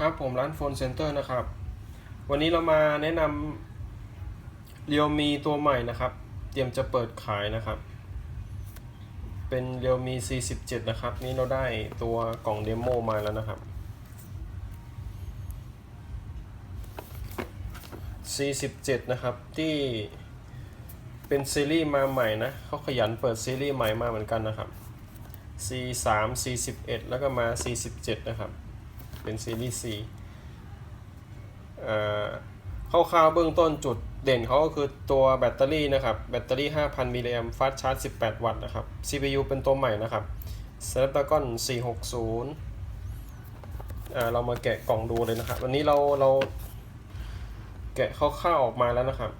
ครับผมร้านโฟนเซ็นเตอร์นะครับ วันนี้เรามาแนะนำเรียวมีตัวใหม่นะครับ เตรียมจะเปิดขายนะครับ เป็นเรียวมี C17 นะครับ นี่เราได้ตัวกล่องเดโมมาแล้วนะครับ C17 นะครับที่เป็นซีรีส์มาใหม่นะเขาขยันเปิดซีรีส์ใหม่มาเหมือนกันนะครับ C3 C11 แล้วก็มา C17 นะครับ เป็นซีรีส์ C เอ่อคร่าวๆเบื้องต้นจุดเด่นเขาก็คือตัวแบตเตอรี่นะครับแบตเตอรี่ 5,000 มิลลิแอมฟาสชาร์จ 18 วัตต์นะครับ CPU เป็นตัวใหม่นะครับ Snapdragon 460อ่าเรามาแกะกล่องดูเลยนะครับ วันนี้เราเราแกะคร่าวๆออกมาแล้วนะครับ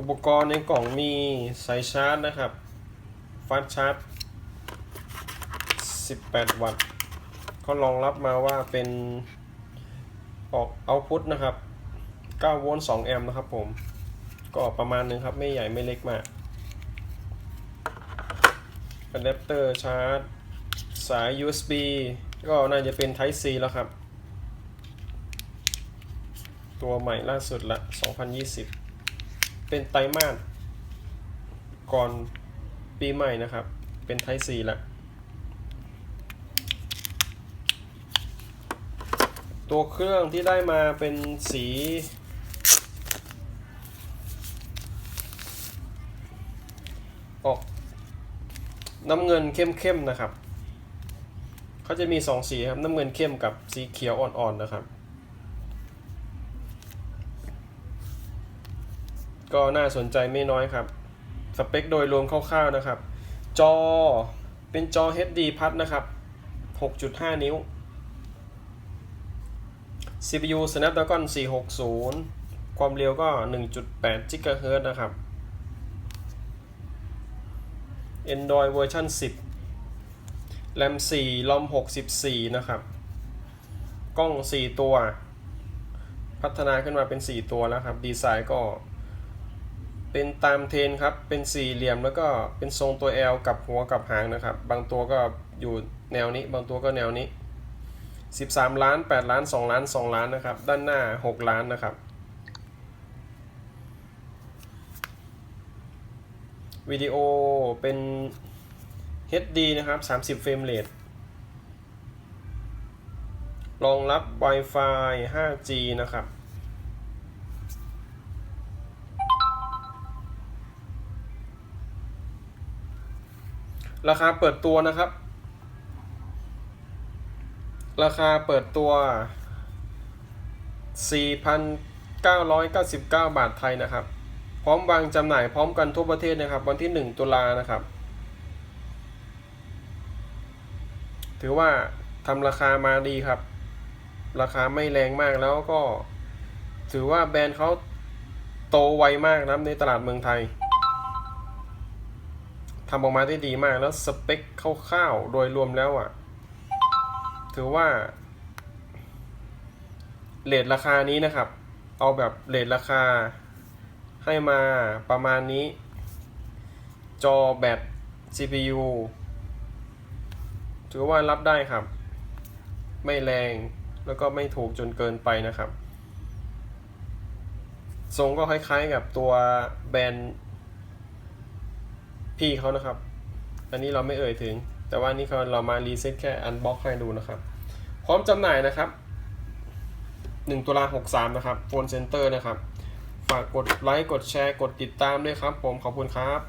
อุปกรณ์ในกล่องมีสายชาร์จนะครับฟาสชาร์จ 18 วัตต์เขารองรับมาว่าเป็นออกเอาพุทนะครับ 9 โวลต์ 2 แอมป์นะครับผม ก็ประมาณนึงครับ ไม่ใหญ่ไม่เล็กมากอะแดปเตอร์ชาร์จ สาย USB ก็น่าจะเป็น Type C แล้วครับ ตัวใหม่ล่าสุดละ 2020 เป็นไตรมาสก่อนปีใหม่นะครับ เป็นไทซีละตัวเครื่องที่ได้มาเป็นสี ออกน้ำเงินเข้มๆนะครับเขาจะมีสองสีครับ น้ำเงินเข้มกับสีเขียวอ่อนๆนะครับ ก็น่าสนใจไม่น้อยครับ สเปคโดยรวมคร่าวๆนะครับ จอเป็นจอ HD พัดนะครับ 6.5 นิ้ว CPU Snapdragon 460 ความเร็วก็ 1.8 GHz นะครับ Android เวอร์ชัน10 RAM 4 ROM 64 นะครับ กล้อง 4 ตัว พัฒนาขึ้นมาเป็น 4 ตัวแล้วครับ ดีไซน์ก็ เป็นตามเทนครับ เป็นสี่เหลี่ยมแล้วก็เป็นทรงตัว L กับหัวกับหางนะครับ บางตัวก็อยู่แนวนี้ บางตัวก็แนวนี้ 13 ล้าน 8 ล้าน 2 ล้าน 2 ล้านนะครับ ด้านหน้า 6 ล้านนะครับ วิดีโอเป็น HD นะครับ 30 เฟรมเรทรองรับ Wi-Fi 5G นะครับ ราคาเปิดตัวนะครับ ราคาเปิดตัว 4,999 บาทไทยนะครับ พร้อมวางจำหน่ายพร้อมกันทั่วประเทศนะครับ วันที่ 1 ตุลานะครับ ถือว่าทำราคามาดีครับ ราคาไม่แรงมากแล้วก็ ถือว่าแบรนด์เขาโตไวมากนะในตลาดเมืองไทย ทำออกมาได้ดีมากแล้วสเปคคร่าวๆโดยรวมแล้วอะ ถือว่าเลทราคานี้นะครับ เอาแบบเลทราคาให้มาประมาณนี้ จอแบต CPU ถือว่ารับได้ครับ ไม่แรงแล้วก็ไม่ถูกจนเกินไปนะครับ ทรงก็คล้ายๆกับตัวแบรนด์ พี่เขานะครับ อันนี้เราไม่เอ่ยถึง แต่ว่านี่เขาเรามารีเซ็ตแค่อันบ็อกให้ดูนะครับ พร้อมจำหน่ายนะครับ 1ตุลา63 นะครับโฟนเซ็นเตอร์นะครับ ฝากกดไลค์ กดแชร์ กดติดตามด้วยครับ ผมขอบคุณครับ